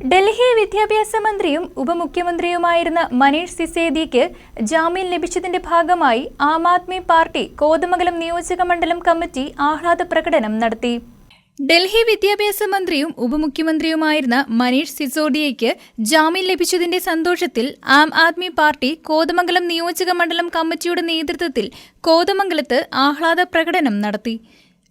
ഡൽഹി വിദ്യാഭ്യാസ മന്ത്രിയും ഉപമുഖ്യമന്ത്രിയുമായിരുന്ന മനീഷ് സിസേദിക്ക് ജാമ്യം ലഭിച്ചതിന്റെ ഭാഗമായി ആം ആദ്മി പാർട്ടി കോതമംഗലം നിയോജക മണ്ഡലം കമ്മിറ്റി ആഹ്ലാദ പ്രകടനം നടത്തി. ഡൽഹി വിദ്യാഭ്യാസ മന്ത്രിയും ഉപമുഖ്യമന്ത്രിയുമായിരുന്ന മനീഷ് സിസോഡിയയ്ക്ക് ജാമ്യം ലഭിച്ചതിന്റെ സന്തോഷത്തിൽ ആം ആദ്മി പാർട്ടി കോതമംഗലം നിയോജക മണ്ഡലം കമ്മിറ്റിയുടെ നേതൃത്വത്തിൽ കോതമംഗലത്ത് ആഹ്ലാദ പ്രകടനം നടത്തി.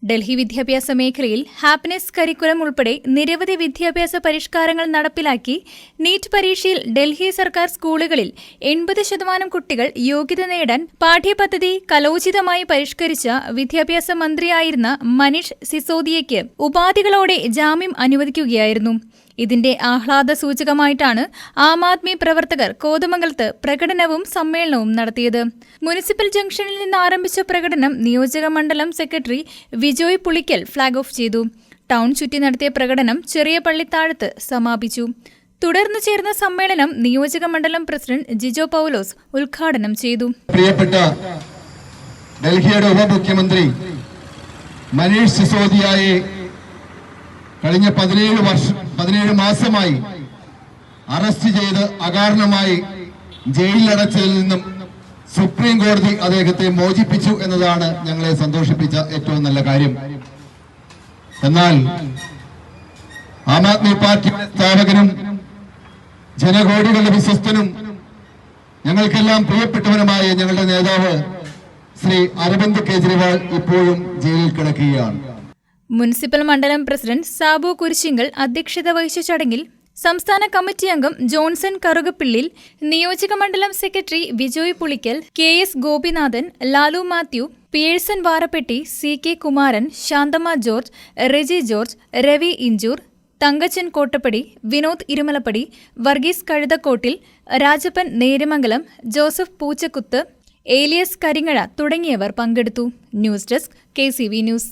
ഡൽഹി വിദ്യാഭ്യാസ മേഖലയിൽ ഹാപ്പിനെസ് കരിക്കുലം ഉൾപ്പെടെ നിരവധി വിദ്യാഭ്യാസ പരിഷ്കാരങ്ങൾ നടപ്പിലാക്കി നീറ്റ് പരീക്ഷയിൽ ഡൽഹി സർക്കാർ സ്കൂളുകളിൽ എൺപത് ശതമാനം കുട്ടികൾ യോഗ്യത നേടാൻ പാഠ്യപദ്ധതി കലോചിതമായി പരിഷ്കരിച്ച വിദ്യാഭ്യാസ മന്ത്രിയായിരുന്ന മനീഷ് സിസോദിയയ്ക്ക് ഉപാധികളോടെ ജാമ്യം അനുവദിക്കുകയായിരുന്നു. ഇതിന്റെ ആഹ്ലാദ സൂചകമായിട്ടാണ് ആം ആദ്മി പ്രവർത്തകർ കോതമംഗലത്ത് പ്രകടനവും സമ്മേളനവും നടത്തിയത്. മുനിസിപ്പൽ ജംഗ്ഷനിൽ നിന്ന് ആരംഭിച്ച പ്രകടനം നിയോജക മണ്ഡലം secretary Vijoy Pulikkal flag off ചെയ്തു. ടൗൺ ചുറ്റി നടത്തിയ പ്രകടനം ചെറിയ പള്ളിത്താഴത്ത് സമാപിച്ചു. തുടർന്ന് ചേർന്ന സമ്മേളനം നിയോജക മണ്ഡലം പ്രസിഡന്റ് ജിജോ പൗലോസ് ഉദ്ഘാടനം ചെയ്തു. പ്രിയപ്പെട്ട ഡൽഹിയുടെ ഉപമുഖ്യമന്ത്രി മനീഷ് സിസോദിയായെ കഴിഞ്ഞ പതിനേഴ് വർഷം പതിനേഴ് മാസമായി അറസ്റ്റ് ചെയ്ത് അകാരണമായി ജയിലിലടച്ചതിൽ നിന്നും സുപ്രീം കോടതി അദ്ദേഹത്തെ മോചിപ്പിച്ചു എന്നതാണ് ഞങ്ങളെ സന്തോഷിപ്പിച്ച ഏറ്റവും നല്ല കാര്യം. എന്നാൽ ആം ആദ്മി പാർട്ടി സ്ഥാപകനും ജനകോടികളുടെ വിശ്വസ്തനും ഞങ്ങൾക്കെല്ലാം പ്രിയപ്പെട്ടവനുമായ ഞങ്ങളുടെ നേതാവ് ശ്രീ അരവിന്ദ് കെജ്രിവാൾ ഇപ്പോഴും ജയിലിൽ കിടക്കുകയാണ്. മുനിസിപ്പൽ മണ്ഡലം പ്രസിഡന്റ് സാബു കുരിശിങ്കൽ അധ്യക്ഷത വഹിച്ച ചടങ്ങിൽ സംസ്ഥാന കമ്മിറ്റി അംഗം ജോൺസൺ കറുകപ്പിള്ളിൽ നിയോജക മണ്ഡലം secretary Vijoy Pulikkal K S Gopinathan Lalu Mathew Pearson Varappetty C K Kumaran Santhamma George Reji George Ravi Inchoor Thankachan Kottappady Vinod Irumalappady Varghese Kazhuthakottil Rajappan Neramangalam Joseph Poochakuthu Elias Karingazha തുടങ്ങിയവർ പങ്കെടുത്തു. News desk K news.